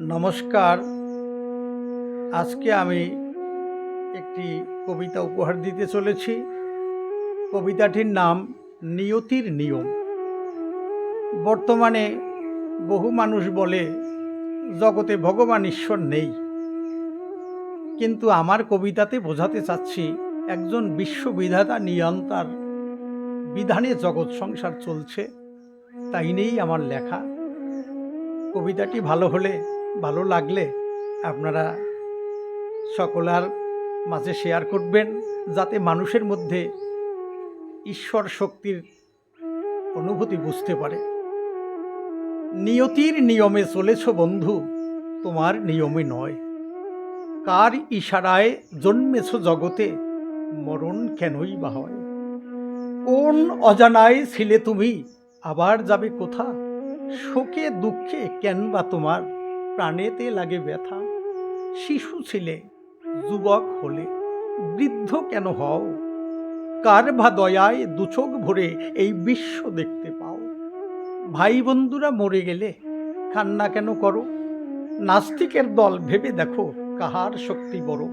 নমস্কার। আজকে আমি একটি কবিতা উপহার দিতে চলেছি। কবিতাটির নাম নিয়তির নিয়ম। বর্তমানে বহু মানুষ বলে, জগতে ভগবান ঈশ্বর নেই। কিন্তু আমার কবিতাতে বোঝাতে চাচ্ছি, একজন বিশ্ববিধাতা নিয়ন্তার বিধানে জগৎ সংসার চলছে, তাই নিয়েই আমার লেখা। কবিতাটি ভালো হলে ভালো লাগলে আপনারা সকলার মাঝে শেয়ার করবেন, যাতে মানুষের মধ্যে ঈশ্বর শক্তির অনুভূতি বুঝতে পারে। নিয়তির নিয়মে চলেছ বন্ধু, তোমার নিয়মে নয়। কার ইশারায় জন্মেছ জগতে, মরণ কেনই বা হয়? কোন অজানায় ছিলে তুমি, আবার যাবে কোথা? শোকে দুঃখে কেন বা তোমার? প্রাণেতে লাগে ব্যথা। শিশু ছিলে, যুবক হলে, বৃদ্ধ কেন হও? কার বা দয়ায় দুচোখ ভরে এই বিশ্ব দেখতে পাও? ভাই বন্ধুরা মরে গেলে কান্না কেন করো? নাস্তিকের দল ভেবে দেখো কাহার শক্তি বড়।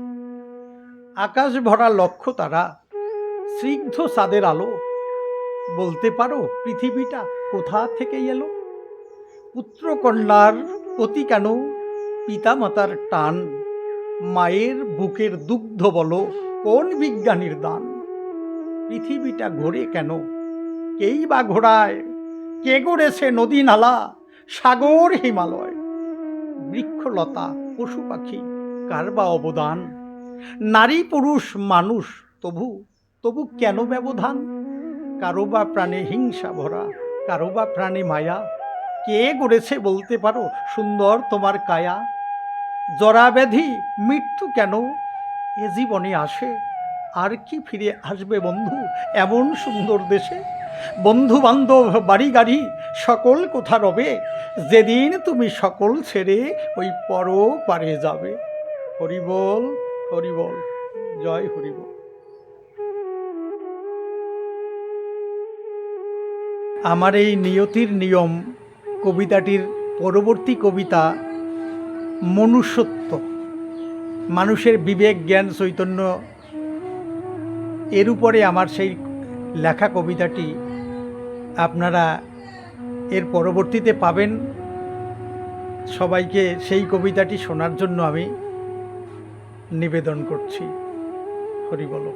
আকাশ ভরা লক্ষ্য তারা, স্নিগ্ধ সাদের আলো। বলতে পারো পৃথিবীটা কোথা থেকে এলো? পুত্র কন্যার প্রতি কেন? পিতামাতার টান, মায়ের বুকের দুগ্ধ বলো, কোন বিজ্ঞানীর দান? পৃথিবীটা ঘোরে কেন? কেই বা ঘোড়ায়? কে গড়েছে নদী নালা, সাগর হিমালয়? বৃক্ষলতা, পশু পাখি, কার বা অবদান? নারী পুরুষ মানুষ, তবু তবু কেন ব্যবধান? কারও বা প্রাণে হিংসা ভরা, কারও বা প্রাণে মায়া কে গড়েছে বলতে পারো? সুন্দর তোমার কায়া। জরা ব্যাধি, মৃত্যু কেন? এ জীবনে আসে, আর কি ফিরে আসবে বন্ধু এমন সুন্দর দেশে? বন্ধু বান্ধব বাড়ি গাড়ি সকল কোথা রবে? যেদিন তুমি সকল ছেড়ে ওই পর পারে যাবে। হরিবল হরিবল, জয় হরিবল। আমার এই নিয়তির নিয়ম কবিতাটির পরবর্তী কবিতা মনুষ্যত্ব। মানুষের বিবেক, জ্ঞান, চৈতন্য, এর উপরে আমার সেই লেখা কবিতাটি আপনারা এর পরবর্তীতে পাবেন। সবাইকে সেই কবিতাটি শোনার জন্য আমি নিবেদন করছি। হরি বলো।